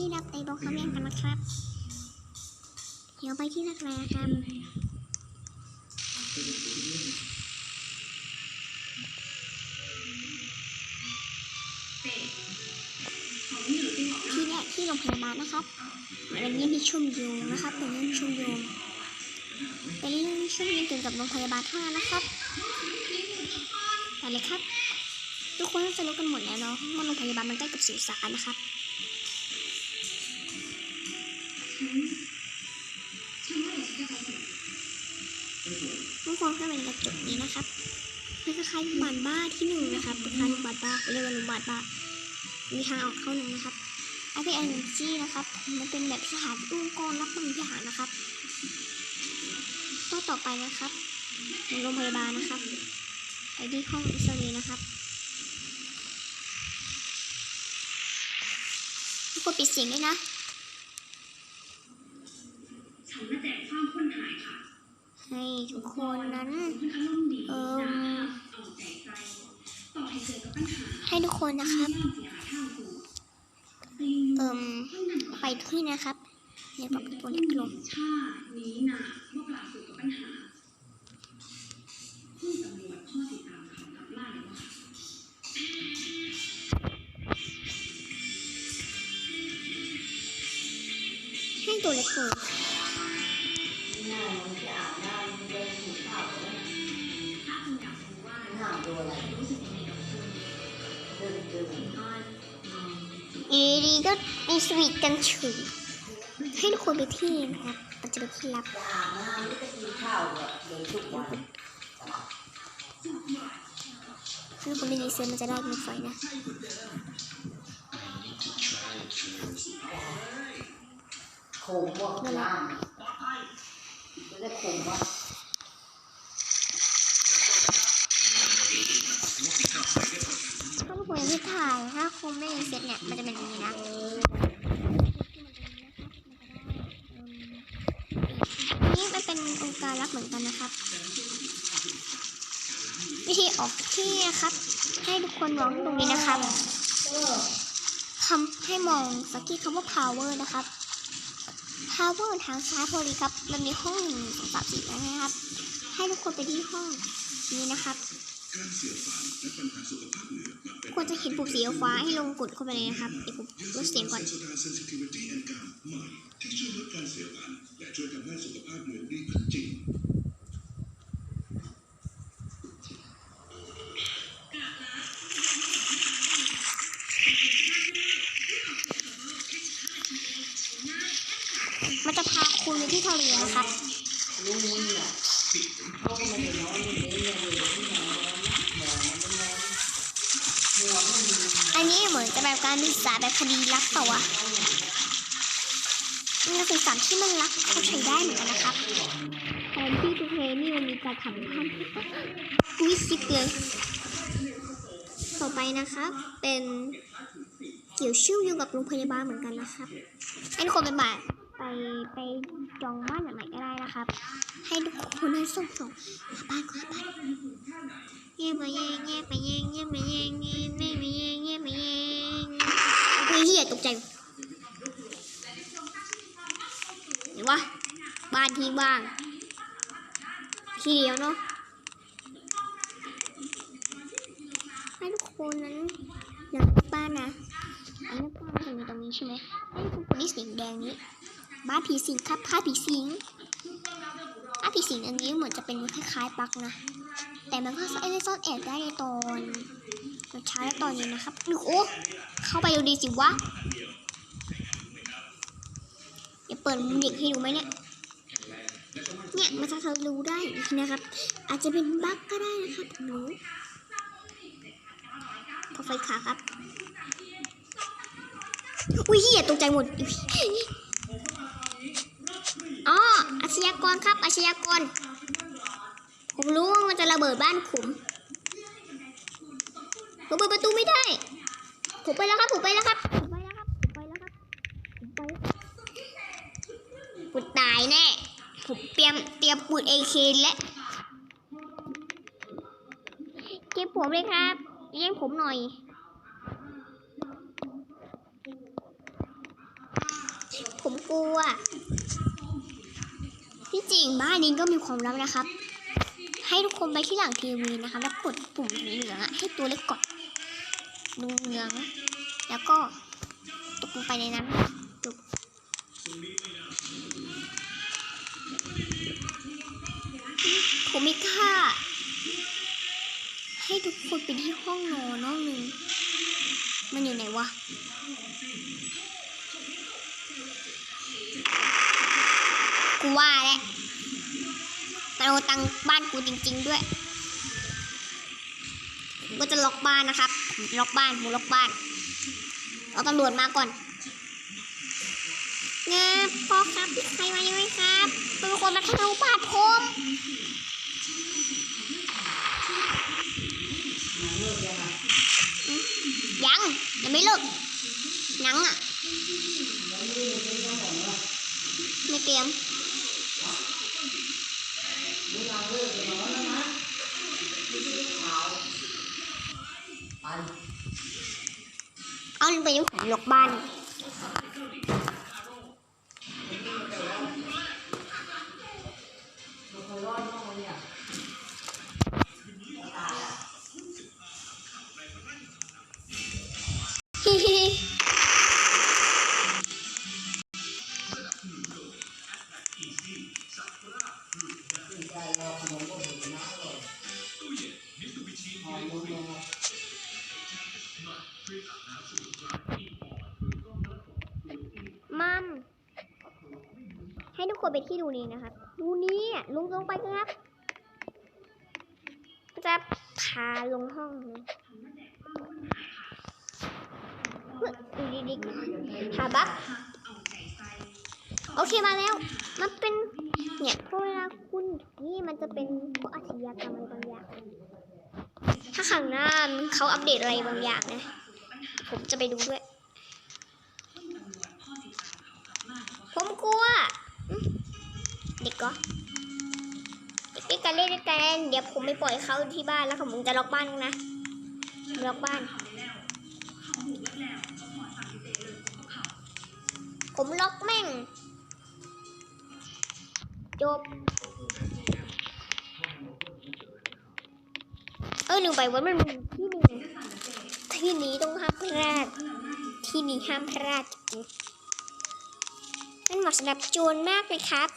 ที่รับในโรงคำเรียนกันนะครับ เดี๋ยวไปที่นักแร้กันที่แรกที่โรงพยาบาลนะครับเป็นเรื่องที่ชุ่มยุงนะครับ เป็นเรื่องชุ่มยุงเป็นเรื่องชุ่มยุงเกี่ยวกับโรงพยาบาลท่านั้นนะครับไปเลยครับ ทุกคนน่าจะรู้กันหมดแล้วเนาะว่าโรงพยาบาลมันใกล้กับสุสานนะครับ ทุกคนก็เป็นกระจกนี้นะครับเป็นคล้ายๆบาลบ้าที่หนึ่งนะครับคล้ายๆบาลบ้าเรียกว่าโรงพยาบาลบ้า มีทางออกเข้าหนึ่งนะครับไอพีเอ็นจีนะครับ มันเป็นแบบสถานที่องค์กรรับบางอย่างนะครับต่อต่อไปนะครับในโรงพยาบาลนะครับไปที่ห้องอิสเรย์นะครับทุกคนปิดเสียงด้วยนะ ให้ทุกคนนั้นคุณอารมณ์ดีเอิ่นะมเอาใจใส่ต่อให้เจอกับปัญหาให้ทุกคนนะครับย่อมสิหาทางสู่แต่อยู่เอิ่มๆคนนั้นไปที่นะครับเดี๋ยวปรับตัวเล็กลงชาตินี้น่ะพวกเราสู่กับปัญหาคุณตำรวจข้อติดตามเขากับล่าเลยว่าให้ตัวเล็กลง องอยู่ดีก็มีสวีทกันเฉยให้ทุกคนไปที่นะครับมันจะเป็นที่ลับจะอาบน้ำหรือจะกินข้าวก็เดินทุกวันถ้าทุกคนไม่มีเซนมันจะได้มีไฟนะโคมพวกน้ำจะได้โคมว่าถ้าทุกคนยังไม่ถ่าย ถ้าคง ไม่มีเซตเนี่ยมันจะเป็นอย่างนี้นะนี่มันเป็นองค์การรักเหมือนกันนะครับ วิธีออกที่นะครับ ให้ทุกคนมองตรงนี้นะครับคำให้มองสักที่คำว่า power นะครับ power ทางซ้ายพอดีครับ มันมีห้องหนึ่งสองสามสี่นะครับ ให้ทุกคนไปที่ห้องนี้นะครับ ควรจะเห็นปุ่มสีฟ้าให้ลงกดเข้าไปเลยนะครับเดี๋ยวผมลดเสียงก่อนโซดาเซนซิทิวิตี้แอนด์กามใหม่ที่ช่วยลดการเสียฟันและช่วยทำให้สุขภาพเหมือนดีขึ้นจริงมันจะพาคุณไปที่ทะเลนะครับลุงมึงอะเขาก็ไม่ได้นอนนี่เดินเลยเลยที่นอนหมอมันนอนหัวไม่มี อันนี้เหมือนจะแบบการศึกษาแบบคดีลับเปล่าวะเป็นการศึกษาที่มันรักเขาใช้ได้เหมือนกันนะครับแทนที่ทูเพลนี่มันมีการทำท่านวิซิกเลย ต่อไปนะครับ เป็นเกี่ยวชื่อมโยงกับโรงพยาบาลเหมือนกันนะครับให้ทุกคนไปบ่ายไปไปจองบ้านหลังไหนก็ได้นะครับ ให้ทุกคนให้ส่งส่งหาบ้านก็หาบ้าน เงี้ยมาเงี้ยเงี้ยมาเงี้ยเงี้ยมาเงี้ยเงี้ยเงี้ยมาเงี้ยเงี้ยมาเงี้ยเฮ้ยเหี้ยตกใจเห็นวะบ้านที่ว่างที่เดียวเนาะให้ทุกคนนั้นอยากบ้านนะอันนี้บ้านจะมีตรงนี้ใช่ไหมให้ทุกคนที่สีแดงนี้บ้านผีสิงครับบ้านผีสิงบ้าน ผีสิงอันนี้เหมือนจะเป็นคล้ายๆปลักนะ แต่มันก็ซ่อนซ่อนแอบได้ในตอนตอนเช้าและตอนเย็นะครับดูโอ้เข้าไปดูดีสิวะอย่าเปิดมุมเด็กให้ดูไหมเนี่ยเนี่ยมันจะทะลุได้นะครับ อาจจะเป็นบั๊กก็ได้นะครับผมรู้พอไฟขาครับ อุ้ยเหี้ยตกใจหมด อาชญากรครับ อาชญากร ผมรู้ว่ามันจะระเบิดบ้านผมผมเปิดประตูไม่ได้ ผมไปแล้วครับ ผมไปแล้วครับ ผมไปแล้วครับ ผมไปแล้วครับ ผมไปผมตายแน่ ผมเตรียมเตรียมปืนเอเคและเก็บผมเลยครับแย่งผมหน่อยผมกลัว ที่จริงบ้านนี้ก็มีความลับนะครับ ให้ทุกคนไปที่หลังทีวีนะคะแล้วกดปุ่มสีเหลืองอะให้ตัวเล็กกดดูเหลือง แล้วก็ตกลงไปในนั้นตกผมม่กล้าให้ทุกคนไปที่ห้องนอนห้องหนึ่งมันอยู่ไหนวะ ว่าแล้วมันเอาตังบ้านกูจริง ๆ ด้วยผมก็จะล็อกบ้านนะครับผมล็อกบ้านผมล็อกบ้านเอาตำรวจมาก่อนงาพ่อครับมีใครมายังไหมครับเป็นคนมาทำบ้านผมยังไงยังไม่เลิกหนังอะแล้วนี่มันเป็นต้องอกว่าไม่เตรียม เวลาเลิกจะนอนแล้วนะไม่ใช่ข่าวไป เอาไปยุ่งของล็อกบ้านมัน ไปที่ดูนี้นะครับ ดูนี้อะลงลงไปครับ จะพาลงห้องดูดีๆหาบักโอเคมาแล้ว มันเป็น เนี่ยเพราะเวลาคุณนี่มันจะเป็นพวกอาชญากรรมอะไรบางอย่าง ถ้าข้างหน้าเขาอัปเดตอะไรบางอย่างนะ ผมจะไปดูด้วย ผมกลัวอืมเด็ ก็เด็กด้วยกันเล่นกัน เดี๋ยวผมไปปล่อยเขาที่บ้านแล้วผมจะล็อกบ้านนะล็อกบ้าน ผมล็อกแม่ง จบ เออหนึ่งไปว่ามันมีที่หนึ่งที่นี้ต้องห้ามพลาด ที่นี้ห้ามพลาดจริงมันเหมาะสำหรับโจรมากเลยครับ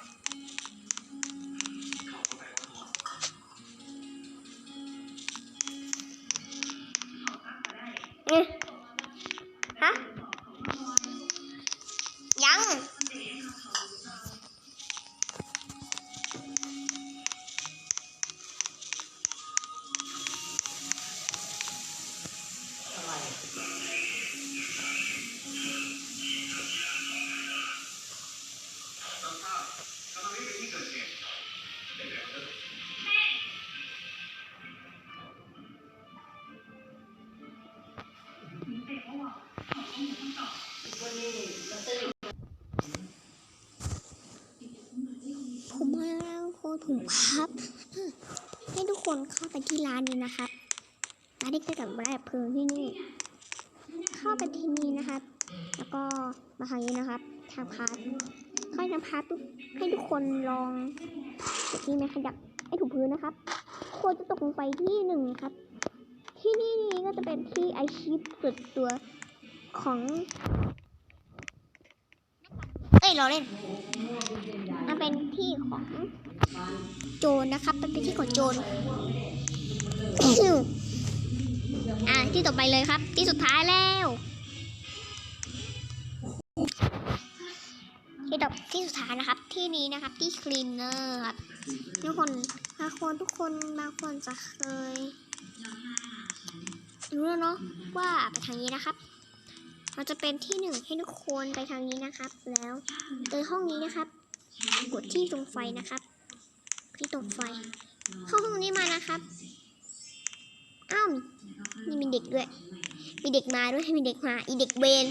แล้วโคถุงครับ ให้ทุกคนเข้าไปที่ร้านนี้นะครับร้านที่เกี่ยวกับแรกเพลิงที่นี่ เข้าไปที่นี่นะครับ แล้วก็มาทางนี้นะครับทางพาร์ทเข้าทางพาร์ทปุ๊บให้ทุกคนลองกดที่ไม่ขยับให้ถูกพื้นนะครับควรจะตกลงไปที่หนึ่งครับ ที่นี่นี่ก็จะเป็นที่ไอชิปสุดตัวของ เอ้ยเราเล่น มันเป็นที่ของโจรนะครับมันเป็นที่ของโจรอะที่ต่อไปเลยครับ ที่สุดท้ายแล้วที่ต่อที่สุดท้ายนะครับ ที่นี้นะครับที่คลีนเนอร์ครับทุกคนบางคนทุกคนบางคนจะเคยรู้แล้วเนาะว่าไปทางนี้นะครับ เราจะเป็นที่หนึ่งให้ทุกคนไปทางนี้นะครับ แล้วเจอห้องนี้นะครับ กดที่ตรงไฟนะครับ ที่ตรงไฟเข้าห้องนี้มานะครับอ้าวมีมีเด็กด้วย มีเด็กมาด้วยมีเด็กมาอีเด็กเวน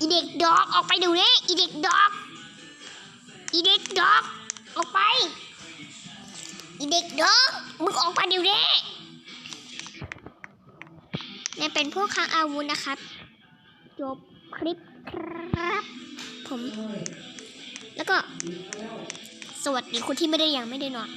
อีเด็กดอกออกไปดูนี่อีเด็กดอกอีเด็กดอกออกไปอีเด็กดอกมึงออกไปเดี๋ยวนี้ เนี่ยเป็นพวกค้างอาวุธนะครับ จบคลิปครับ ผม แล้วก็ สวัสดีคนที่ไม่ได้ยังไม่ได้นอน